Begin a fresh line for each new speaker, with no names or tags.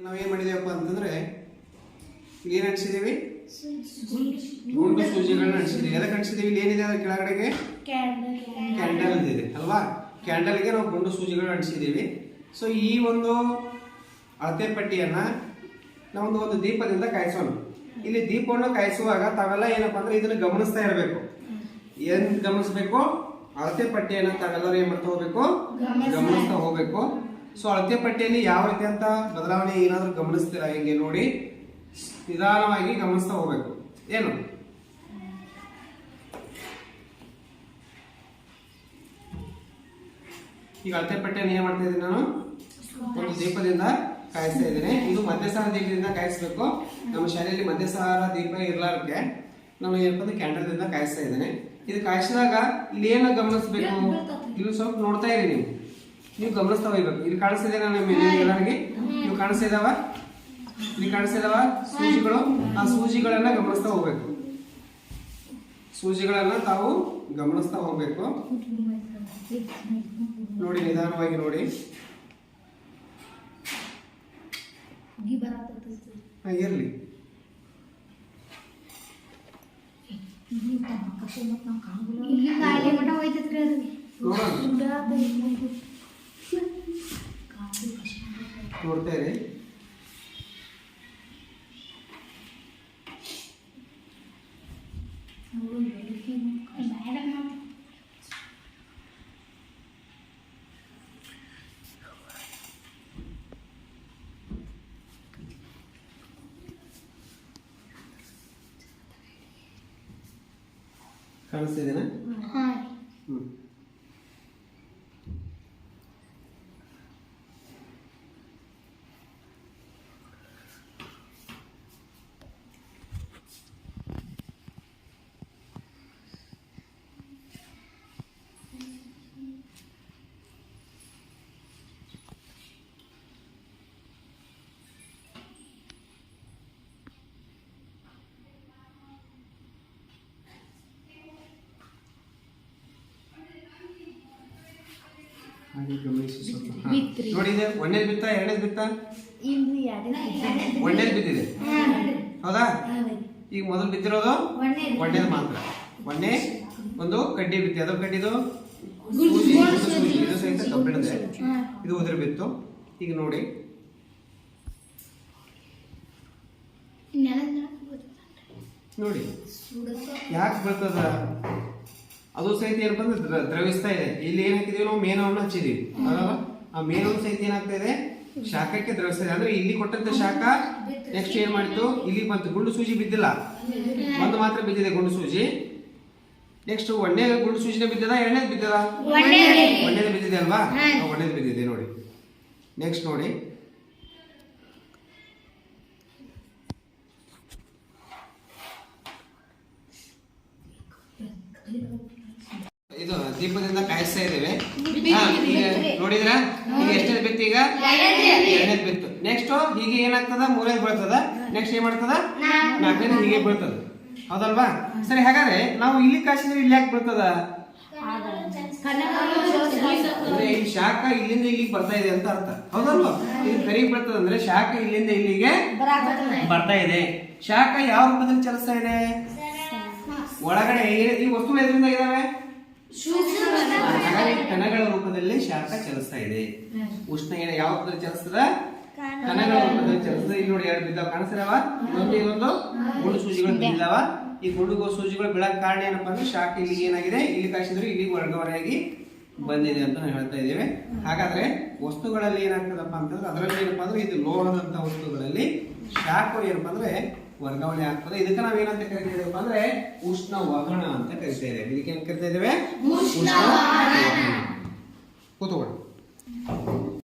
ನಾವೇನ್ ಮಾಡಿದೇವಪ್ಪ ಅಂತಂದ್ರೆ ಏನ್ ಅನ್ಸಿದೀವಿ? ಗುಂಡು ಸೂಜಿಗಳನ್ನ ಅನ್ಸಿದೀವಿ. ಎದಕ್ಕೆ ಅನ್ಸಿದೀವಿ? ಇಲ್ಲಿ ಏನಿದೆ ಅದ್ರ ಕೆಳಗಡೆಗೆ? ಕ್ಯಾಂಡಲ್ ಇದೆ. ಅಲ್ವಾ? ಕ್ಯಾಂಡಲ್ಗೆ ನಾವು ಗುಂಡು ಸೂಜಿಗಳನ್ನ ಅಂಟಿಸಿದ್ದೀವಿ ಸೊ ಈ ಒಂದು ಅಳತೆ ಪಟ್ಟಿಯನ್ನ ನಾವೊಂದು ಒಂದು ದೀಪದಿಂದ ಕಾಯಿಸೋಣ. ಇಲ್ಲಿ ದೀಪವನ್ನು ಕಾಯಿಸುವಾಗ ತಾವೆಲ್ಲ ಏನಪ್ಪಾ ಅಂದ್ರೆ ಇದನ್ನ ಗಮನಿಸ್ತಾ ಇರಬೇಕು. ಏನ್ ಗಮನಿಸ್ಬೇಕು? ಅಳತೆ ಪಟ್ಟಿಯನ್ನ ತಾವೆಲ್ಲರೂ ಏನ್ ಮಾಡ್ತಾ ಹೋಗ್ಬೇಕು? ಗಮನಿಸ್ತಾ ಹೋಗ್ಬೇಕು. ಸೊ ಅಳತೆ ಪಟ್ಟಿಯಲ್ಲಿ ಯಾವ ರೀತಿ ಅಂತ ಬದಲಾವಣೆ ಏನಾದರೂ ಗಮನಿಸ್ತೀರಾ ಹಿಂಗೆ ನೋಡಿ ನಿಧಾನವಾಗಿ ಗಮನಿಸ್ತಾ ಹೋಗ್ಬೇಕು. ಏನು? ಈಗ ಅಳತೆ ಪಟ್ಟಿಯನ್ನು ಏನ್ ಮಾಡ್ತಾ ಇದ್ದೀನಿ ನಾನು? ಒಂದು ದೀಪದಿಂದ ಕಾಯಿಸ್ತಾ ಇದ್ದೀನಿ. ಇದು ಮಧ್ಯಸಾರ ದೀಪದಿಂದ ಕಾಯಿಸ್ಬೇಕು. ನಮ್ಮ ಶಾಲೆಯಲ್ಲಿ ಮಧ್ಯಸಾರ ದೀಪ ಇರ್ಲಾರಕ್ಕೆ ನಾನು ಏನಪ್ಪ ಕ್ಯಾಂಡಲ್ದಿಂದ ಕಾಯಿಸ್ತಾ ಇದ್ದೇನೆ. ಇದು ಕಾಯಿಸಿದಾಗ ಇಲ್ಲಿ ಏನು ಗಮನಿಸ್ಬೇಕು ಇಲ್ಲಿ ಸ್ವಲ್ಪ ನೋಡ್ತಾ ಇರಿ ನೀವು. ನೀವು ಗಮನಿಸ್ತಾ ಹೋಗ್ಬೇಕು ಇಲ್ಲಿ ಕಾಣಿಸ್ತಿದ್ದೇನೆ ನಮ್ಮ ಎಲ್ಲರಿಗೆ ನೀವು ಕಾಣಿಸ್ತಾ ಇದಾವ ಇಲ್ಲಿ ಕಾಣಿಸ್ತಾ ಸೂಜಿಗಳು. ಆ ಸೂಜಿಗಳನ್ನ ಗಮನಿಸ್ತಾ ಹೋಗ್ಬೇಕು. ಸೂಜಿಗಳನ್ನ ತಾವು ಗಮನಿಸ್ತಾ ಹೋಗ್ಬೇಕು. ನೋಡಿ ನಿಧಾನವಾಗಿ ನೋಡಿ. ಹಾ, ಇರ್ಲಿ. ನೋಡೋಣ. ನೋಡ್ತಾ ಇರಿ ಕಾಣಿಸ್ತಿದ್ದೇನೆ ಹ್ಮ್ ಹಾಗೆ ಗಮನಿಸಿ ಸ್ವಲ್ಪ. ಹಾ.
ಬಿತ್ರಿ.
ನೋಡಿ ಇದೆ ಒಂದೇದ್ ಬಿತ್ತ? ಎರಡನೇದ್ ಬಿತ್ತ ಒಂದೇದ್ ಬಿದ್ದಿದೆ? ಹೌದಾ? ಈಗ ಮೊದಲು ಬಿದ್ದಿರೋದು? ಒಂದೇದ್ ಮಾತ್ರ. ಒಂದೇ ಒಂದು ಕಡ್ಡಿ ಬಿತ್ತಿ. ಅದು ಕಡ್ಡಿದು ಸೂಜಿ, ಇದು ಸೂಜಿ, ಇದು ಸಹಿತ ಕಬ್ಬಿಣದೆ. ಇದು ಉದುರು ಬಿತ್ತು. ಈಗ ನೋಡಿ. ನೋಡಿ. ಯಾಕೆ ಬರ್ತದ? ಅದು ಸಹಿತ ಏನಪ್ಪ ಅಂದ್ರೆ ದ್ರ- ದ್ರವಿಸ್ತಾ ಇದೆ. ಇಲ್ಲಿ ಏನ್ ಹಾಕಿದೀವಿ ನಾವು ಮೇನವನ್ನ ಹಚ್ಚಿದೀವಿ. ಅಲ್ವಾ ಆ ಮೇನವನ್ನು ಸಹಿತ ಏನಾಗ್ತಾ ಇದೆ? ಶಾಖಕ್ಕೆ ದ್ರವಿಸ್ತಾ ಇದೆ. ಅಂದ್ರೆ ಇಲ್ಲಿ ಕೊಟ್ಟಂತ ಶಾಖ ನೆಕ್ಸ್ಟ್ ಏನ್ ಮಾಡಿತು? ಇಲ್ಲಿ ಬಂತು. ಗುಂಡು ಸೂಜಿ ಬಿದ್ದಿಲ್ಲ. ಒಂದು ಮಾತ್ರ ಬಿದ್ದಿದೆ ಗುಂಡು ಸೂಜಿ. ನೆಕ್ಸ್ಟ್ ಒಣ್ಣೆ ಗುಂಡು ಸೂಜಿನ ಬಿದ್ದದ ಎರಡನೇದು ಬಿದ್ದದ? ಒಂದೇದು ಬಿದ್ದಿದೆ ಅಲ್ವಾ? ಒಂದೇದು ಬಿದ್ದಿದೆ ನೋಡಿ. ನೆಕ್ಸ್ಟ್ ನೋಡಿ. ಇದು ದೀಪದಿಂದ ಕಾಯಿಸ್ತಾ ಇದ್ದೇವೆ. ಈಗ ನೋಡಿದ್ರ? ಈಗ ಎಷ್ಟನೇ ಬಿತ್ತು ಈಗ? ಎರಡನೇದು ಬಿತ್ತು. ನೆಕ್ಸ್ಟ್ ಹೀಗೆ ಏನಾಗ್ತದ? ಮೂರನೇದು ಬೀಳ್ತದ? ನೆಕ್ಸ್ಟ್ ಏನ್ ಮಾಡ್ತದ? ನಾಲ್ಕನೇದು ಹೀಗೆ ಬೀಳ್ತದ. ಹೌದಲ್ವಾ? ಸರಿ ಹಾಗಾದ್ರೆ ನಾವು ಇಲ್ಲಿ ಕಾಯಿಸಿದ್ರೆ ಇಲ್ಲಿ ಯಾಕೆ ಬೀಳ್ತದ? ಅಂದ್ರೆ ಈ ಶಾಖ ಇಲ್ಲಿಂದ ಇಲ್ಲಿಗೆ ಬರ್ತಾ ಇದೆ ಅಂತ ಅರ್ಥ. ಹೌದಲ್ವಾ? ಇಲ್ಲಿ ಕರಿಗೆ ಬರ್ತದ ಅಂದ್ರೆ ಶಾಖ ಇಲ್ಲಿಂದ ಇಲ್ಲಿಗೆ ಬರ್ತಾ ಇದೆ. ಶಾಖ ಯಾವ ರೂಪದಲ್ಲಿ ಚಲಿಸ್ತಾ ಇದೆ? ಒಳಗಡೆ ಈ ವಸ್ತುಗಳು ಎದ್ರಿಂದ ಇದಾವೆ? ಹಾಗಾಗಿ ಕಣಗಳ. ರೂಪದಲ್ಲಿ ಶಾಖ ಚಲಿಸ್ತಾ ಇದೆ. ಉಷ್ಣ ಏನ ಯಾವ ರೂಪದಲ್ಲಿ ಚಲಿಸ್ತದ? ಕಣಗಳ ರೂಪದಲ್ಲಿ ಚಲಿಸ್ತದೆ. ಇಲ್ಲಿ ನೋಡಿ ಎರಡು ಬಿದ್ದಾವ. ಕಾಣಿಸ್ತಾರವ ಇನ್ನೊಂದು ಇದೊಂದು ಗುಂಡು ಸೂಜಿಗಳು ಬಿದ್ದಾವ ಈ ಗುಂಡು ಸೂಜಿಗಳು ಬೀಳಕ್ ಕಾರಣ ಏನಪ್ಪಾ ಅಂದ್ರೆ ಶಾಖ ಇಲ್ಲಿ ಏನಾಗಿದೆ? ಇಲ್ಲಿ ಕಾಯಿಸಿದ್ರು ಇಲ್ಲಿ ವರ್ಗಾವಣೆಯಾಗಿ ಬಂದಿದೆ ಅಂತ ನಾವು ಹೇಳ್ತಾ ಇದ್ದೇವೆ. ಹಾಗಾದ್ರೆ ವಸ್ತುಗಳಲ್ಲಿ ಏನಾಗ್ತದಪ್ಪ ಅಂತಂದ್ರೆ ಅದರಲ್ಲಿ ಏನಪ್ಪಾ ಅಂದ್ರೆ ಇದು ಲೋಹದಂತ ವಸ್ತುಗಳಲ್ಲಿ ಶಾಖ ಏನಪ್ಪಾ ಅಂದ್ರೆ ವರ್ಗಾವಣೆ ಆಗ್ತದೆ. ಇದಕ್ಕೆ ನಾವ್ ಏನಂತ ಕರಿತಾ ಇದ್ದೇವಪ್ಪ ಅಂದ್ರೆ ಉಷ್ಣ ವಹನ ಅಂತ ಕರಿತಾ ಇದ್ದೇವೆ? ಇದಕ್ಕೆ ಏನ್ ಕರಿತಾ ಇದ್ದೇವೆ ಕೂತ್ಕೊಳ್ಳಿ.